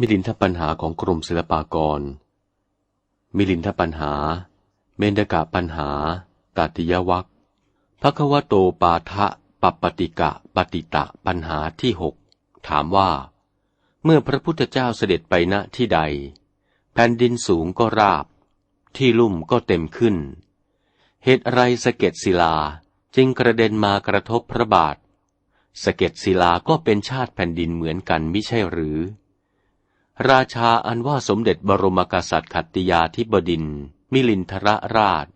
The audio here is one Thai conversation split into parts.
มิลินทปัญหาของกรมศิลปากร มิลินทปัญหา เมนกะปัญหาตติยวัคพระควโตปาทะปปติกะปฏิตะปัญหาที่หกถามว่า เมื่อพระพุทธเจ้าเสด็จไปณที่ใด แผ่นดินสูงก็ราบ ที่ลุ่มก็เต็มขึ้น เหตุไรสะเก็ดศิลาจึงกระเด็นมากระทบพระบาทสะเก็ดศิลาก็เป็นชาติแผ่นดินเหมือนกันมิใช่หรือ ราชาอันว่าสมเด็จบรมกษัตริย์ขัตติยาธิบดิน มิลินทรราช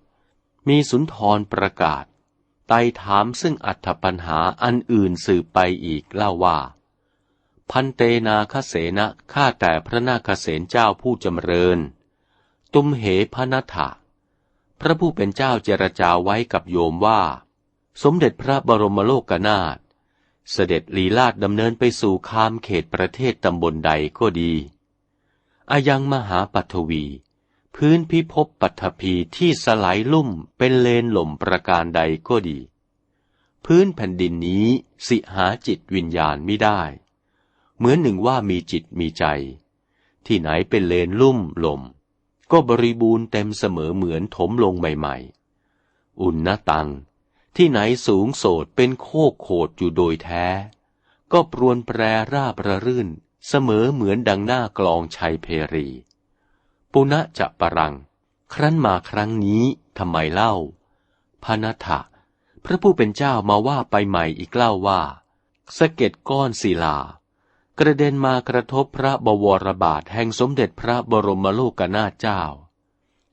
มีสุนทรประกาศ ไต่ถามซึ่งอัธปัญหาอันอื่นสืบไปอีกเล่าว่า พันเตนาคเสนะข้าแต่พระนาคเสนเจ้าผู้จำเริญ ตุมเหพนัทะพระผู้เป็นเจ้าเจรจาไว้กับโยมว่า สมเด็จพระบรมโลกนาถเสด็จลีลาดดำเนินไปสู่คามเขตประเทศตำบลใดก็ดี อายังมหาปัทวี พื้นพิภพปัทภีที่สลายลุ่มเป็นเลนหล่มประการใดก็ดี พื้นแผ่นดินนี้สิหาจิตวิญญาณไม่ได้ เหมือนหนึ่งว่ามีจิตมีใจ ที่ไหนเป็นเลนลุ่มหล่มก็บริบูรณ์เต็มเสมอเหมือนถมลงใหม่ๆ อุณนตัง ที่ไหนสูงโสดเป็นโคกโขดอยู่โดยแท้ ก็ปรวนแปรราบระรื่น เสมอเหมือนดังหน้ากลองชัยเพรี ปุณะจะปรัง ครั้นมาครั้งนี้ทำไมเล่าพานัทะพระผู้เป็นเจ้ามาว่าไปใหม่อีกเล่าว่าสะเก็ดก้อนศิลา กระเด็นมากระทบพระบวรบาทแห่งสมเด็จพระบรมโลกนาถเจ้า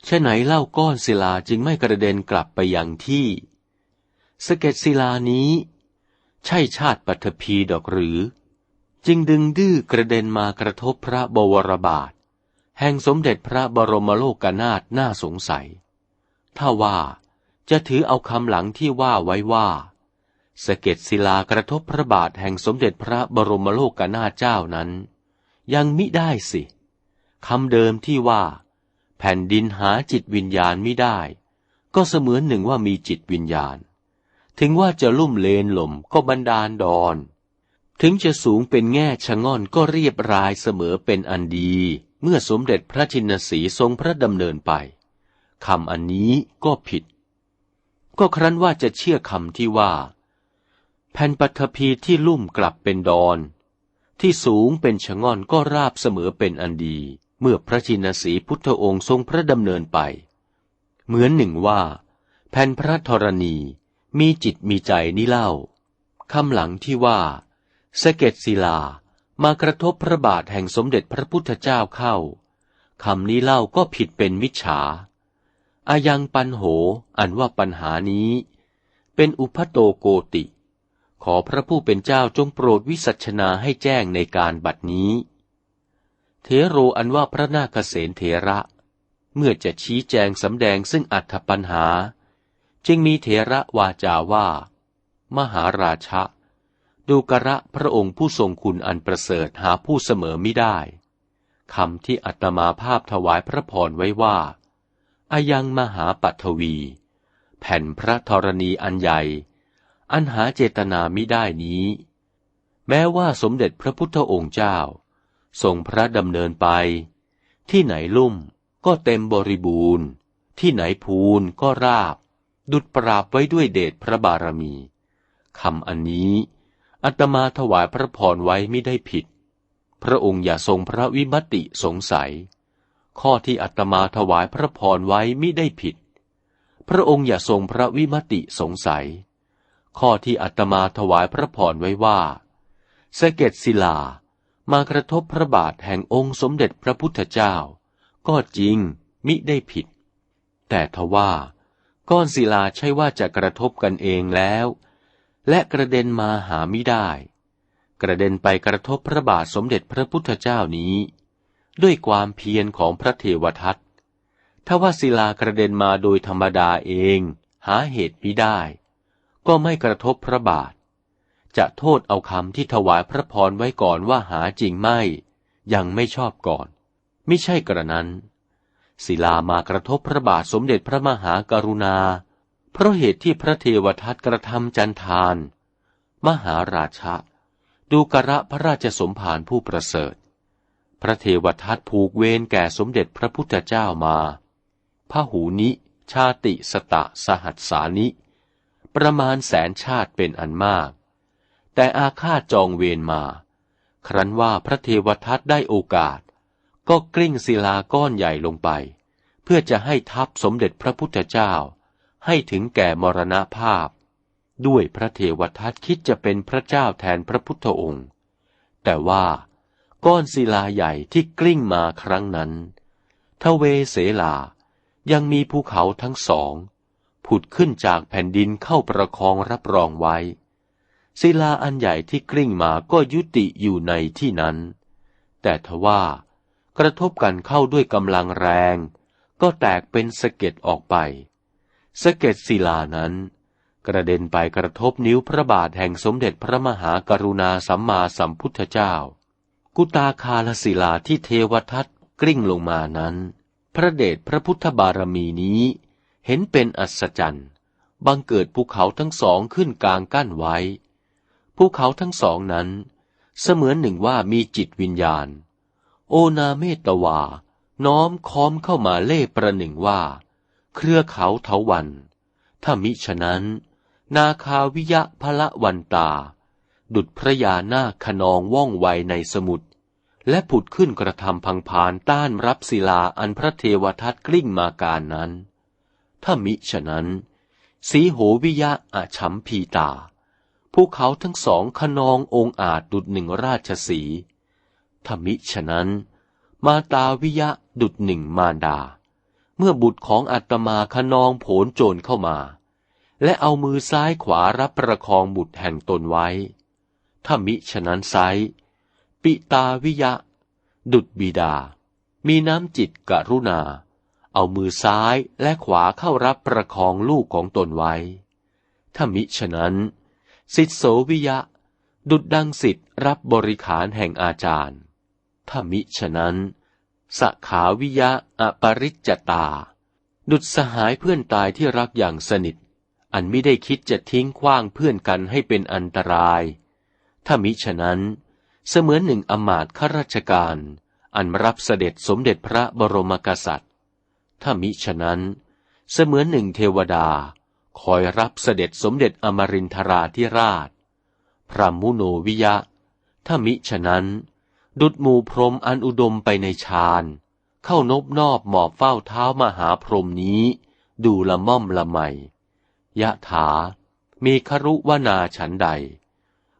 เช่นไหนเล่าก้อนศิลาจึงไม่กระเด็นกลับไปยังที่สะเก็ตศิลานี้ ใช่ชาติปัทภีดอกหรือ จึงดึงดื้อกระเด็นมากระทบพระบวรบาท แห่งสมเด็จพระบรมโลกนาถน่าสงสัย ถ้าว่าจะถือเอาคำหลังที่ว่าไว้ว่าสเก็ตศิลากระทบพระบาทแห่งสมเด็จพระบรมโลกนาถเจ้านั้น ยังมิได้สิคำเดิมที่ว่า แผ่นดินหาจิตวิญญาณมิได้ ก็เสมือนหนึ่งว่ามีจิตวิญญาณ ถึงว่าจะลุ่มเลนหล่มก็บันดาลดอน ถึงจะสูงเป็นแง่ชะง่อนก็เรียบรายเสมอเป็นอันดี เมื่อสมเด็จพระชินสีทรงพระดำเนินไปคำอันนี้ก็ผิด ก็ครั้นว่าจะเชื่อคำที่ว่า แผ่นปัทภีที่ลุ่มกลับเป็นดอน ที่สูงเป็นชะง่อนก็ราบเสมอเป็นอันดี เมื่อพระชินสีพุทธองค์ทรงพระดำเนินไป เหมือนหนึ่งว่า แผ่นพระธรณีมีจิตมีใจนี่เล่าคำหลังที่ว่า สเก็ตศิลามากระทบพระบาทแห่งสมเด็จพระพุทธเจ้าเข้าคำนี้เล่าก็ผิดเป็นมิจฉาอายังปันโหอันว่าปัญหานี้ เป็นอุพโตโกติ ขอพระผู้เป็นเจ้าจงโปรดวิสัชนาให้แจ้งในการบัดนี้ เทโรอันว่าพระนาคเษนเถระ เมื่อจะชี้แจงสำแดงซึ่งอัธปัญหา จึงมีเถระวาจาว่า มหาราชะ ดูกระพระองค์ผู้ทรงคุณอันประเสริฐหาผู้เสมอไม่ได้คำที่อัตมาภาพถวายพระพรไว้ว่า อายังมหาปัทวี แผ่นพระธรณีอันใหญ่ อันหาเจตนามิได้นี้ แม้ว่าสมเด็จพระพุทธองค์เจ้า ทรงพระดำเนินไป ที่ไหนลุ่มก็เต็มบริบูรณ์ ที่ไหนพูนก็ราบ ดุดปราบไว้ด้วยเดชพระบารมีคำอันนี้ อัตมาถวายพระพรไว้ไม่ได้ผิด พระองค์อย่าทรงพระวิมติสงสัย ข้อที่อัตมาถวายพระพรไว้ไม่ได้ผิด พระองค์อย่าทรงพระวิมติสงสัย ข้อที่อัตมาถวายพระพรไว้ว่าสเก็ดศิลามากระทบพระบาทแห่งองค์สมเด็จพระพุทธเจ้า ก็จริงมิได้ผิด แต่ทว่า ก้อนศิลาใช่ว่าจะกระทบกันเองแล้ว และกระเด็นมาหาไม่ได้ กระเด็นไปกระทบพระบาทสมเด็จพระพุทธเจ้านี้ ด้วยความเพียรของพระเทวทัตถ้าว่าศิลากระเด็นมาโดยธรรมดาเอง หาเหตุมิได้ ก็ไม่กระทบพระบาท จะโทษเอาคำที่ถวายพระพรไว้ก่อนว่าหาจริงไม่ ยังไม่ชอบก่อน ไม่ใช่กระนั้น ศิลามากระทบพระบาทสมเด็จพระมหากรุณา เพราะเหตุที่พระเทวทัตกระทำจันทาน มหาราชะ ดูกระพระราชสมภารผู้ประเสริฐ พระเทวทัตผูกเวรแก่สมเด็จพระพุทธเจ้ามาพระหูนิ ชาติสตะสหัสสานิ ประมาณแสนชาติเป็นอันมาก แต่อาฆาตจองเวรมา ครั้นว่าพระเทวทัตได้โอกาส ก็กลิ้งศิลาก้อนใหญ่ลงไป เพื่อจะให้ทับสมเด็จพระพุทธเจ้า ให้ถึงแก่มรณภาพ ด้วยพระเทวทัตคิดจะเป็นพระเจ้าแทนพระพุทธองค์ แต่ว่าก้อนศิลาใหญ่ที่กลิ้งมาครั้งนั้นทเวเสลายังมีภูเขาทั้งสอง ผุดขึ้นจากแผ่นดินเข้าประคองรับรองไว้ ศิลาอันใหญ่ที่กลิ้งมาก็ยุติอยู่ในที่นั้น แต่ทว่ากระทบกันเข้าด้วยกำลังแรง ก็แตกเป็นสะเก็ดออกไป สะเก็ดศิลานั้น กระเด็นไปกระทบนิ้วพระบาทแห่งสมเด็จพระมหากรุณาสัมมาสัมพุทธเจ้า กุตาคาลศิลาที่เทวทัตกลิ้งลงมานั้น พระเดชพระพุทธบารมีนี้ เห็นเป็นอัศจรรย์บังเกิดภูเขาทั้งสองขึ้นกลางกั้นไว้ ภูเขาทั้งสองนั้น เสมือนหนึ่งว่ามีจิตวิญญาณ โอนาเมตวา น้อมค้อมเข้ามาเล่ประหนึ่งว่า เครือเขาเถาวัน ถ้ามิฉะนั้น นาคาวิยะพละวันตา ดุดพระยานาคขนองว่องไวในสมุทรและผุดขึ้นกระทำพังพานต้านรับศิลาอันพระเทวทัตกลิ้งมาการนั้น ถ้ามิฉะนั้น สีโหวิยะอาชัมพีตา ภูเขาทั้งสองขนององอาจดุดหนึ่งราชสีถ้ามิฉะนั้น มาตาวิยะดุดหนึ่งมารดา เมื่อบุตรของอัตมาขนองโผนโจรเข้ามา และเอามือซ้ายขวารับประคองบุตรแห่งตนไว้ ถ้ามิฉะนั้นไซปิตาวิยะ ดุดบิดา มีน้ำจิตกรุณา เอามือซ้ายและขวาเข้ารับประคองลูกของตนไว้ ถ้ามิฉะนั้น สิทธโสวิยะ ดุดดังสิทธ์รับบริขารแห่งอาจารย์ ถ้ามิฉะนั้น สขาวิยะอปริจจตา ดุดสหายเพื่อนตายที่รักอย่างสนิท อันไม่ได้คิดจะทิ้งขว้างเพื่อนกันให้เป็นอันตราย ถ้ามิฉะนั้น เสมือนหนึ่งอมาตข้าราชการ อันรับเสด็จสมเด็จพระบรมกษัตริย์ ถ้ามิฉะนั้น เสมือนหนึ่งเทวดา คอยรับเสด็จสมเด็จอมรินทราธิราช พระมุโนวิยะ ถ้ามิฉะนั้น ดุดหมูพรมอันอุดมไปในฌาน เข้านบนอบหมอบเฝ้าเท้ามหาพรมนี้ ดูละม่อมละไมยะถา มีครุวนาฉันใด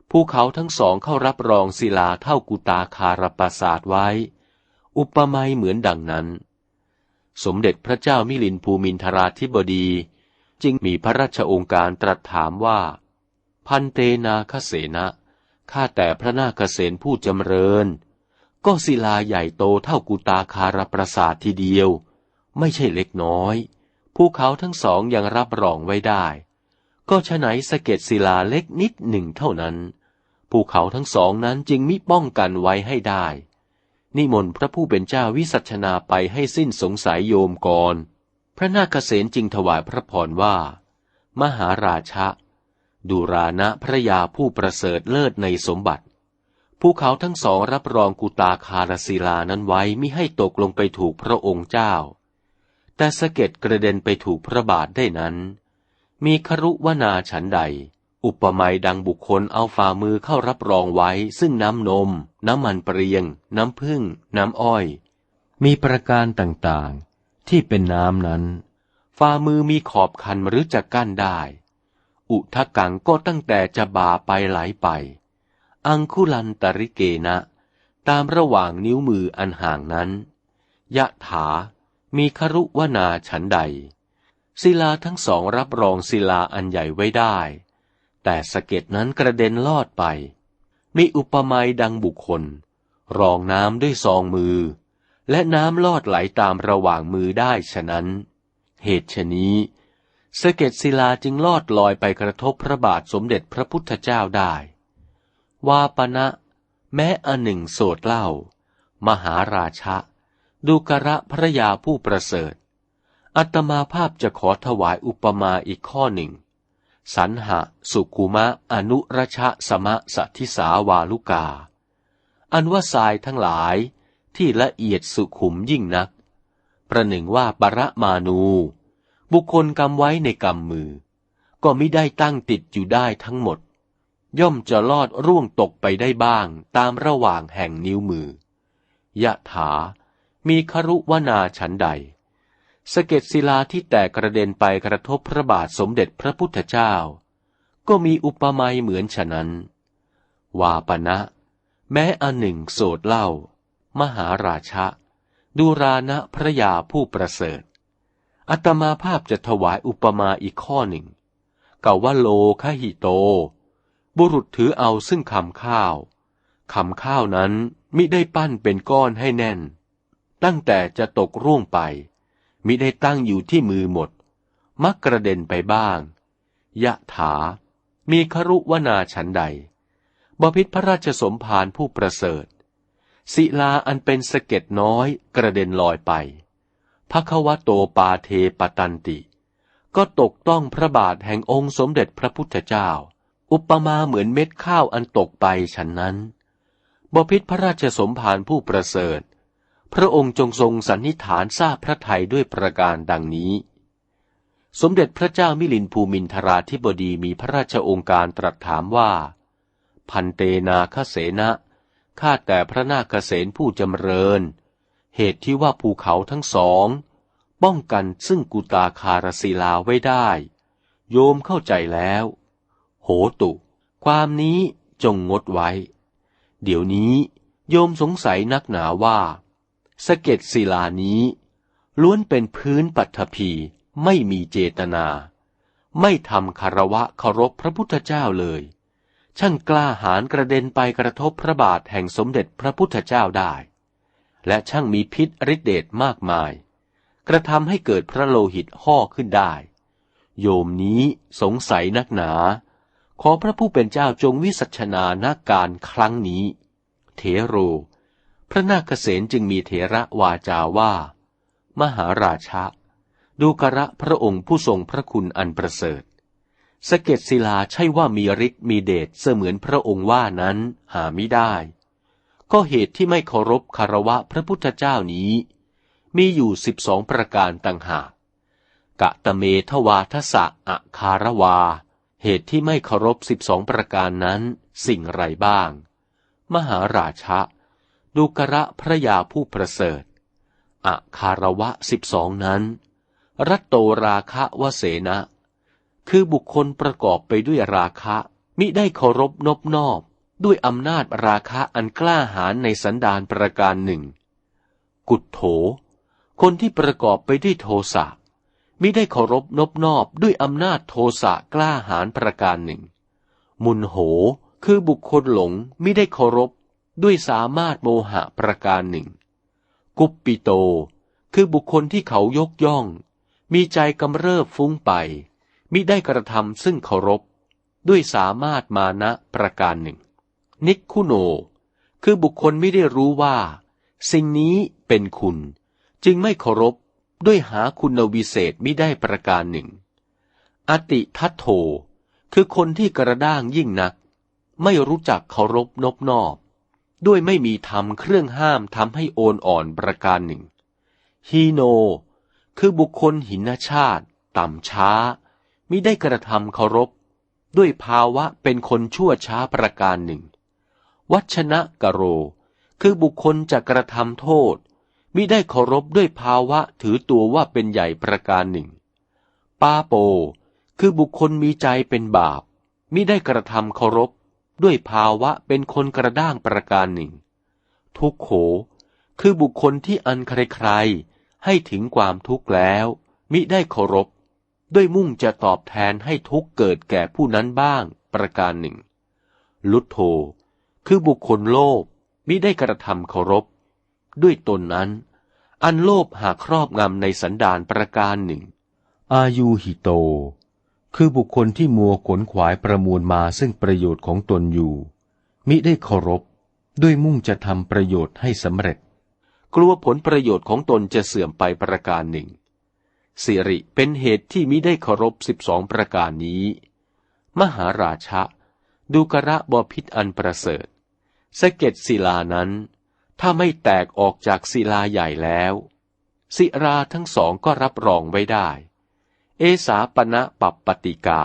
ภูเขาทั้งสองเข้ารับรองศิลาเท่ากุตาคารปราสาทไว้ อุปมาเหมือนดังนั้น สมเด็จพระเจ้ามิลินภูมินทราธิบดี จึงมีพระราชองค์การตรัสถามว่า พันเตนาคเสนะ ข้าแต่พระนาคเสนผู้จำเริญ ก็ศิลาใหญ่โตเท่ากุตาคารปราสาททีเดียว ไม่ใช่เล็กน้อยภูเขาทั้งสองยังรับรองไว้ได้ ก็ฉะไหนสะเก็ดศิลาเล็กนิดหนึ่งเท่านั้นภูเขาทั้งสองนั้นจึงมิป้องกันไว้ให้ได้ นิมนต์พระผู้เป็นเจ้าวิสัชนาไปให้สิ้นสงสัยโยมก่อน พระนาคเษนจึงถวายพระพรว่า มหาราชะ ดูรานะพระยาผู้ประเสริฐเลิศในสมบัติ ภูเขาทั้งสองรับรองกุตาคารศิลานั้นไว้มิให้ตกลงไปถูกพระองค์เจ้า แต่สะเก็ดกระเด็นไปถูกพระบาทได้นั้น มีครุวนาฉันใด อุปมาดังบุคคลเอาฝ่ามือเข้ารับรองไว้ซึ่งน้ำนม น้ำมันเปรียง น้ำผึ้งน้ำอ้อย มีประการต่างๆ ที่เป็นน้ำนั้น ฝ่ามือมีขอบคันหรือจะกั้นได้ อุทกังก็ตั้งแต่จะบาไปไหลไป อังคุลันตริเกนะ ตามระหว่างนิ้วมืออันห่างนั้น ยะถา มีครุวนาฉันใด ศิลาทั้งสองรับรองศิลาอันใหญ่ไว้ได้ แต่สะเก็ดนั้นกระเด็นลอดไป มีอุปมาดังบุคคล รองน้ำด้วยซองมือ และน้ำลอดไหลตามระหว่างมือได้ฉะนั้น เหตุชนี้ สะเก็ดศิลาจึงลอดลอยไปกระทบพระบาทสมเด็จพระพุทธเจ้าได้ วาปณะ แม้อันหนึ่งโสดเล่า มหาราชะ ดูกระพระยาผู้ประเสริฐ อัตมาภาพจะขอถวายอุปมาอีกข้อหนึ่ง สันหะ สุกุมะ อนุรชะสมะสัทิสาวาลุกา อันว่าทรายทั้งหลายที่ละเอียดสุขุมยิ่งนัก ประหนึ่งว่าปรมาณู บุคคลกำไว้ในกำมือ ก็ไม่ได้ตั้งติดอยู่ได้ทั้งหมด ย่อมจะลอดร่วงตกไปได้บ้างตามระหว่างแห่งนิ้วมือยะถา มีครุวนาฉันใดสะเก็ดศิลาที่แตกกระเด็นไปกระทบพระบาทสมเด็จพระพุทธเจ้า ก็มีอุปมาเหมือนฉะนั้น วาปณะแม้อันหนึ่งโสดเล่า มหาราชะ ดูรานะพระยาผู้ประเสริฐ อัตมาภาพจะถวายอุปมาอีกข้อหนึ่งเก่าว่าโลคหิโต บุรุษถือเอาซึ่งคำข้าวคำข้าวนั้นมิได้ปั้นเป็นก้อนให้แน่น ตั้งแต่จะตกร่วงไป มิได้ตั้งอยู่ที่มือหมด มักกระเด็นไปบ้าง ยะถา มีครุวนาฉันใด บพิษพระราชสมภารผู้ประเสริฐ ศิลาอันเป็นสะเก็ดน้อยกระเด็นลอยไป พระควโตปาเทปตันติ ก็ตกต้องพระบาทแห่งองค์สมเด็จพระพุทธเจ้า อุปมาเหมือนเม็ดข้าวอันตกไปฉันนั้น บพิษพระราชสมภารผู้ประเสริฐ พระองค์จงทรงสันนิฐานทราบพระไทยด้วยประการดังนี้ สมเด็จพระเจ้ามิลินภูมินทราธิบดีมีพระราชองค์การตรัสถามว่า พันเตนาคเสนะข้าแต่พระนาคเสนผู้จำเริญ เหตุที่ว่าภูเขาทั้งสอง ป้องกันซึ่งกุตาคารศิลาไว้ได้ โยมเข้าใจแล้ว โหตุ ความนี้จงงดไว้ เดี๋ยวนี้โยมสงสัยนักหนาว่าสะเก็ดศิลานี้ ล้วนเป็นพื้นปัทภีไม่มีเจตนา ไม่ทำคารวะเคารพพระพุทธเจ้าเลย ช่างกล้าหาญกระเด็นไปกระทบพระบาทแห่งสมเด็จพระพุทธเจ้าได้ และช่างมีพิษฤทธิเดชมากมาย กระทำให้เกิดพระโลหิตห่อขึ้นได้ โยมนี้สงสัยนักหนา ขอพระผู้เป็นเจ้าจงวิสัชนานาการครั้งนี้เถโร พระนาคเษนจึงมีเถระวาจาว่า มหาราชะ ดูกระพระองค์ผู้ทรงพระคุณอันประเสริฐสเก็ดศิลาใช่ว่ามีฤทธิ์มีเดชเสมือนพระองค์ว่านั้นหาไม่ได้ ก็เหตุที่ไม่เคารพคารวะพระพุทธเจ้านี้ มีอยู่สิบสองประการต่างหาก กะตะเมทวาทสะอะคารวา เหตุที่ไม่เคารพสิบสองประการนั้นสิ่งไรบ้าง มหาราชะดูกระพระยาผู้ประเสริฐอะคารวะสิบสองนั้น รัตโตราคะวเสนะ คือบุคคลประกอบไปด้วยราคะ มิได้เคารพนบนอบ ด้วยอำนาจราคะอันกล้าหาญในสันดานประการหนึ่ง กุดโถ คนที่ประกอบไปด้วยโทสะมิได้เคารพนบนอบด้วยอำนาจโทสะกล้าหาญประการหนึ่ง มุนโหคือบุคคลหลงมิได้เคารพด้วยสามารถโมหะประการหนึ่ง กุปปิโต คือบุคคลที่เขายกย่อง มีใจกำเริบฟุ้งไป มิได้กระทำซึ่งเคารพ ด้วยสามารถมานะประการหนึ่ง นิคุโน คือบุคคลไม่ได้รู้ว่า สิ่งนี้เป็นคุณ จึงไม่เคารพด้วยหาคุณวิเศษไม่ได้ประการหนึ่ง อติทัตโธคือคนที่กระด้างยิ่งนัก ไม่รู้จักเคารพนบนอบ ด้วยไม่มีธรรมเครื่องห้ามทำให้โอนอ่อนประการหนึ่ง ฮีโน คือบุคคลหินชาติ ต่ำช้ามิได้กระทำเคารพ ด้วยภาวะเป็นคนชั่วช้าประการหนึ่ง วัชนะกะโร คือบุคคลจะกระทำโทษ มิได้เคารพด้วยภาวะถือตัวว่าเป็นใหญ่ประการหนึ่ง ปาโป คือบุคคลมีใจเป็นบาป มิได้กระทำเคารพ ด้วยภาวะเป็นคนกระด้างประการหนึ่ง ทุกโข คือบุคคลที่อันใครๆ ให้ถึงความทุกข์แล้ว มิได้เคารพ ด้วยมุ่งจะตอบแทนให้ทุกเกิดแก่ผู้นั้นบ้างประการหนึ่ง ลุทโธ คือบุคคลโลภมิได้กระทำเคารพ ด้วยตนนั้น อันโลภหาครอบงำในสันดานประการหนึ่ง อายุหิโต คือบุคคลที่มัวขนขวายประมูลมาซึ่งประโยชน์ของตนอยู่ มิได้เคารพ ด้วยมุ่งจะทำประโยชน์ให้สำเร็จ กลัวผลประโยชน์ของตนจะเสื่อมไปประการหนึ่งสิริเป็นเหตุที่มิได้เคารพสิบสองประการนี้ มหาราชะ ดูกระบอพิษอันประเสริฐ สเก็ดศิลานั้น ถ้าไม่แตกออกจากศิลาใหญ่แล้ว ศิราทั้งสองก็รับรองไว้ได้ เอสาปณะปัปปติกา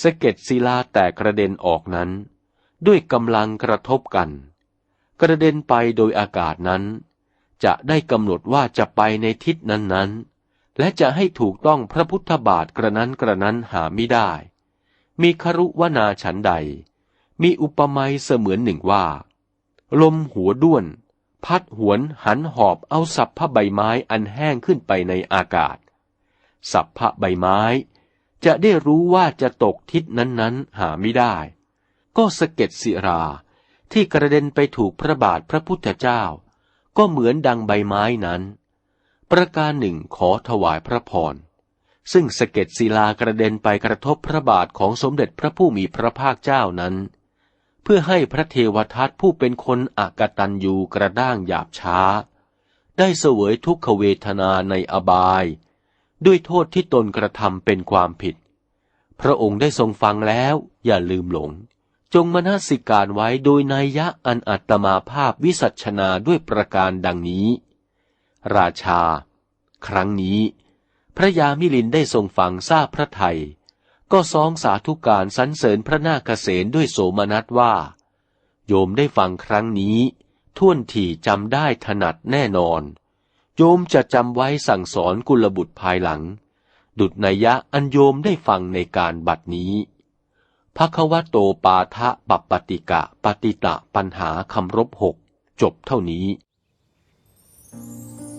สะเก็ดศิลาแตกกระเด็นออกนั้น ด้วยกำลังกระทบกัน กระเด็นไปโดยอากาศนั้น จะได้กำหนดว่าจะไปในทิศนั้นๆ และจะให้ถูกต้องพระพุทธบาทกระนั้นกระนั้นหาไม่ได้ มีครุวนาฉันใด มีอุปมาเสมือนหนึ่งว่า ลมหัวด้วน พัดหวนหันหอบเอาสับผ้าใบไม้อันแห้งขึ้นไปในอากาศ สับผ้าใบไม้ จะได้รู้ว่าจะตกทิศนั้นๆ หาไม่ได้ ก็สะเก็ดศิราที่กระเด็นไปถูกพระบาทพระพุทธเจ้า ก็เหมือนดังใบไม้นั้น ประการหนึ่งขอถวายพระพรซึ่งสะเก็ดศิลากระเด็นไปกระทบพระบาทของสมเด็จพระผู้มีพระภาคเจ้านั้น เพื่อให้พระเทวทัตผู้เป็นคนอากตันยูกระด้างหยาบช้า ได้เสวยทุกขเวทนาในอบาย ด้วยโทษที่ตนกระทำเป็นความผิด พระองค์ได้ทรงฟังแล้วอย่าลืมหลง จงมนสิการไว้โดยนัยยะอันอัตมาภาพวิสัชนาด้วยประการดังนี้ ราชา ครั้งนี้ พระยามิลินได้ทรงฟังทราบพระไทย ก็ซองสาธุการสรรเสริญพระนาคเษนด้วยโสมนัสว่า โยมได้ฟังครั้งนี้ ท่วนถี่จำได้ถนัดแน่นอน โยมจะจำไว้สั่งสอนกุลบุตรภายหลัง ดุดนัยะอันโยมได้ฟังในการบัดนี้ภควโตปาทะปัปปติกะปฏิตะปัญหาคำรบหกจบเท่านี้ Thank you.